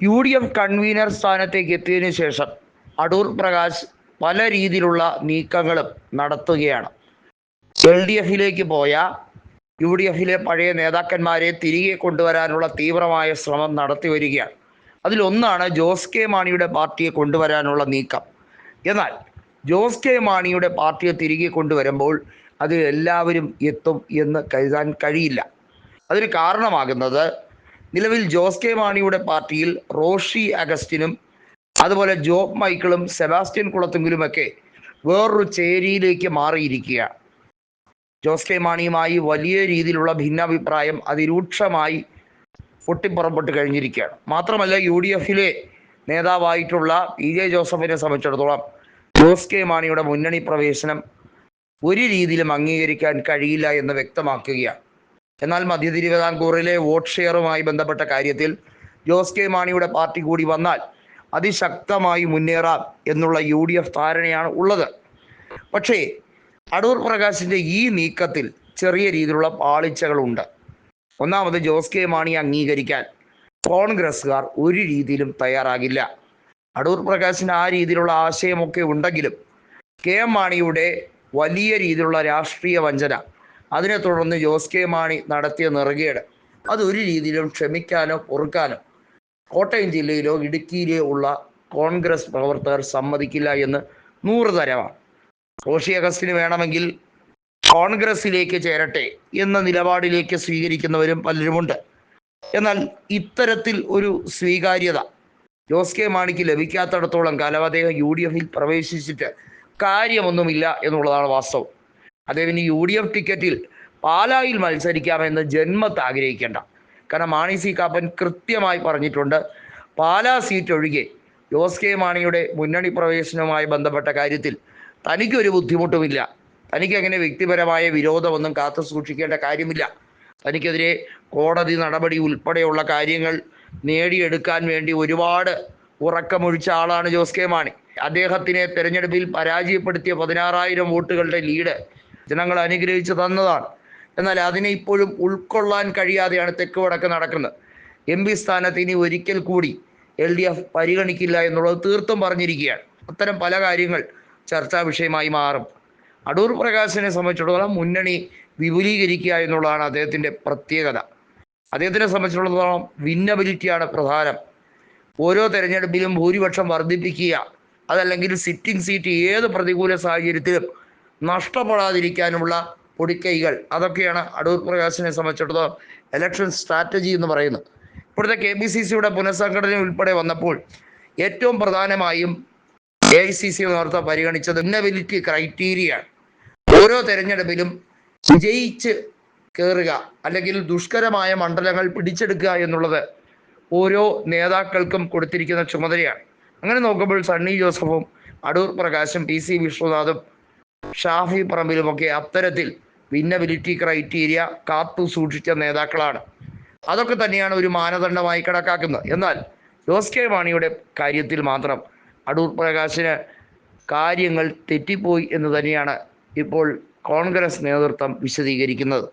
U D F convener സ്ഥാനത്തേക്ക് എത്തിയതിനു ശേഷം അടൂർ പ്രകാശ് പല രീതിയിലുള്ള നീക്കങ്ങളും നടത്തുകയാണ്. എൽ ഡി എഫിലേക്ക് പോയ യു ഡി എഫിലെ പഴയ നേതാക്കന്മാരെ തിരികെ കൊണ്ടുവരാനുള്ള തീവ്രമായ ശ്രമം നടത്തി വരികയാണ്. അതിലൊന്നാണ് ജോസ് കെ മാണിയുടെ പാർട്ടിയെ കൊണ്ടുവരാനുള്ള നീക്കം. എന്നാൽ ജോസ് കെ മാണിയുടെ പാർട്ടിയെ തിരികെ കൊണ്ടുവരുമ്പോൾ അത് എല്ലാവരും എത്തും എന്ന് കരുതാൻ കഴിയില്ല. അതിന് കാരണമാകുന്നത് നിലവിൽ ജോസ് കെ മാണിയുടെ പാർട്ടിയിൽ റോഷി അഗസ്റ്റിനും അതുപോലെ ജോബ് മൈക്കിളും സെബാസ്റ്റ്യൻ കുളത്തുങ്കിലുമൊക്കെ വേറൊരു ചേരിയിലേക്ക് മാറിയിരിക്കുകയാണ്. ജോസ് കെ മാണിയുമായി വലിയ രീതിയിലുള്ള ഭിന്നാഭിപ്രായം അതിരൂക്ഷമായി പൊട്ടിപ്പുറപ്പെട്ട് കഴിഞ്ഞിരിക്കുകയാണ്. മാത്രമല്ല യു ഡി എഫിലെ നേതാവായിട്ടുള്ള പി ജെ ജോസഫിനെ സംബന്ധിച്ചിടത്തോളം ജോസ് കെ മാണിയുടെ മുന്നണി പ്രവേശനം ഒരു രീതിയിലും അംഗീകരിക്കാൻ കഴിയില്ല എന്ന് വ്യക്തമാക്കുകയാണ്. എന്നാൽ മധ്യ തിരുവിതാംകൂറിലെ വോട്ട് ഷെയറുമായി ബന്ധപ്പെട്ട കാര്യത്തിൽ ജോസ് കെ മാണിയുടെ പാർട്ടി കൂടി വന്നാൽ അതിശക്തമായി മുന്നേറാം എന്നുള്ള യു ഡി എഫ് ധാരണയാണ് ഉള്ളത്. പക്ഷേ അടൂർ പ്രകാശിന്റെ ഈ നീക്കത്തിൽ ചെറിയ രീതിയിലുള്ള പാളിച്ചകളുണ്ട്. ഒന്നാമത് ജോസ് കെ മാണി അംഗീകരിക്കാൻ കോൺഗ്രസ്സുകാർ ഒരു രീതിയിലും തയ്യാറാകില്ല. അടൂർ പ്രകാശിന് ആ രീതിയിലുള്ള ആശയമൊക്കെ ഉണ്ടെങ്കിലും കെ എം മാണിയുടെ വലിയ രീതിയിലുള്ള രാഷ്ട്രീയ വഞ്ചന അതിനെ തുടർന്ന് ജോസ് കെ മാണി നടത്തിയ നെറുകേട്. അതൊരു രീതിയിലും ക്ഷമിക്കാനോ പൊറുക്കാനോ കോട്ടയം ജില്ലയിലോ ഇടുക്കിയിലോ ഉള്ള കോൺഗ്രസ് പ്രവർത്തകർ സമ്മതിക്കില്ല എന്ന് നൂറ് തരമാണ്. റോഷി അഗസ്റ്റിന് വേണമെങ്കിൽ കോൺഗ്രസിലേക്ക് ചേരട്ടെ എന്ന നിലപാടിലേക്ക് സ്വീകരിക്കുന്നവരും പലരുമുണ്ട്. എന്നാൽ ഇത്തരത്തിൽ ഒരു സ്വീകാര്യത ജോസ് കെ മാണിക്ക് ലഭിക്കാത്തിടത്തോളം കാലം അദ്ദേഹം യു ഡി എഫിൽ പ്രവേശിച്ചിട്ട് കാര്യമൊന്നുമില്ല എന്നുള്ളതാണ് വാസ്തവം. അദ്ദേഹത്തിന് യു ഡി എഫ് ടിക്കറ്റിൽ പാലായിൽ മത്സരിക്കാമെന്ന് ജന്മത്ത് ആഗ്രഹിക്കേണ്ട. കാരണം മാണി സി കാപ്പൻ കൃത്യമായി പറഞ്ഞിട്ടുണ്ട് പാലാ സീറ്റ് ഒഴികെ ജോസ് കെ മാണിയുടെ മുന്നണി പ്രവേശനവുമായി ബന്ധപ്പെട്ട കാര്യത്തിൽ തനിക്കൊരു ബുദ്ധിമുട്ടുമില്ല. തനിക്ക് അങ്ങനെ വ്യക്തിപരമായ വിരോധമൊന്നും കാത്തു സൂക്ഷിക്കേണ്ട കാര്യമില്ല. തനിക്കെതിരെ കോടതി നടപടി ഉൾപ്പെടെയുള്ള കാര്യങ്ങൾ നേടിയെടുക്കാൻ വേണ്ടി ഒരുപാട് ഉറക്കമൊഴിച്ച ആളാണ് ജോസ് കെ മാണി. അദ്ദേഹത്തിനെ തെരഞ്ഞെടുപ്പിൽ പരാജയപ്പെടുത്തിയ പതിനാറായിരം വോട്ടുകളുടെ ലീഡ് ജനങ്ങൾ അനുഗ്രഹിച്ചു തന്നതാണ്. എന്നാൽ അതിനെ ഇപ്പോഴും ഉൾക്കൊള്ളാൻ കഴിയാതെയാണ് തെക്ക് വടക്ക് നടക്കുന്നത്. എം പി സ്ഥാനത്ത് ഇനി ഒരിക്കൽ കൂടി എൽ ഡി എഫ് പരിഗണിക്കില്ല എന്നുള്ളത് തീർത്തും പറഞ്ഞിരിക്കുകയാണ്. അത്തരം പല കാര്യങ്ങൾ ചർച്ചാ വിഷയമായി മാറും. അടൂർ പ്രകാശിനെ സംബന്ധിച്ചിടത്തോളം മുന്നണി വിപുലീകരിക്കുക എന്നുള്ളതാണ് അദ്ദേഹത്തിന്റെ പ്രത്യേകത. അദ്ദേഹത്തിനെ സംബന്ധിച്ചിടത്തോളം വിന്നബിലിറ്റിയാണ് പ്രധാനം. ഓരോ തെരഞ്ഞെടുപ്പിലും ഭൂരിപക്ഷം വർദ്ധിപ്പിക്കുക അതല്ലെങ്കിൽ സിറ്റിംഗ് സീറ്റ് ഏത് പ്രതികൂല സാഹചര്യത്തിലും നഷ്ടപ്പെടാതിരിക്കാനുള്ള പൊടിക്കൈകൾ. അതൊക്കെയാണ് അടൂർ പ്രകാശിനെ സംബന്ധിച്ചിടത്തോളം ഇലക്ഷൻ സ്ട്രാറ്റജി എന്ന് പറയുന്നത്. ഇപ്പോഴത്തെ കെ പി സി സിയുടെ പുനഃസംഘടന ഉൾപ്പെടെ വന്നപ്പോൾ ഏറ്റവും പ്രധാനമായും എ ഐ സി സി നേതൃത്വം പരിഗണിച്ചത് ഇന്നബിലിറ്റി ക്രൈറ്റീരിയ ഓരോ തെരഞ്ഞെടുപ്പിലും വിജയിച്ച് കയറുക അല്ലെങ്കിൽ ദുഷ്കരമായ മണ്ഡലങ്ങൾ പിടിച്ചെടുക്കുക എന്നുള്ളത് ഓരോ നേതാക്കൾക്കും കൊടുത്തിരിക്കുന്ന ചുമതലയാണ്. അങ്ങനെ നോക്കുമ്പോൾ സണ്ണി ജോസഫും അടൂർ പ്രകാശും പി സി വിശ്വനാഥും ഷാഫി പറമ്പിലുമൊക്കെ അത്തരത്തിൽ വിന്നബിലിറ്റി ക്രൈറ്റീരിയ കാത്തു സൂക്ഷിച്ച നേതാക്കളാണ്. അതൊക്കെ തന്നെയാണ് ഒരു മാനദണ്ഡമായി കണക്കാക്കുന്നത്. എന്നാൽ ജോസ് കെ മാണിയുടെ കാര്യത്തിൽ മാത്രം അടൂർ പ്രകാശിന് കാര്യങ്ങൾ തെറ്റിപ്പോയി എന്ന് തന്നെയാണ് ഇപ്പോൾ കോൺഗ്രസ് നേതൃത്വം വിശദീകരിക്കുന്നത്.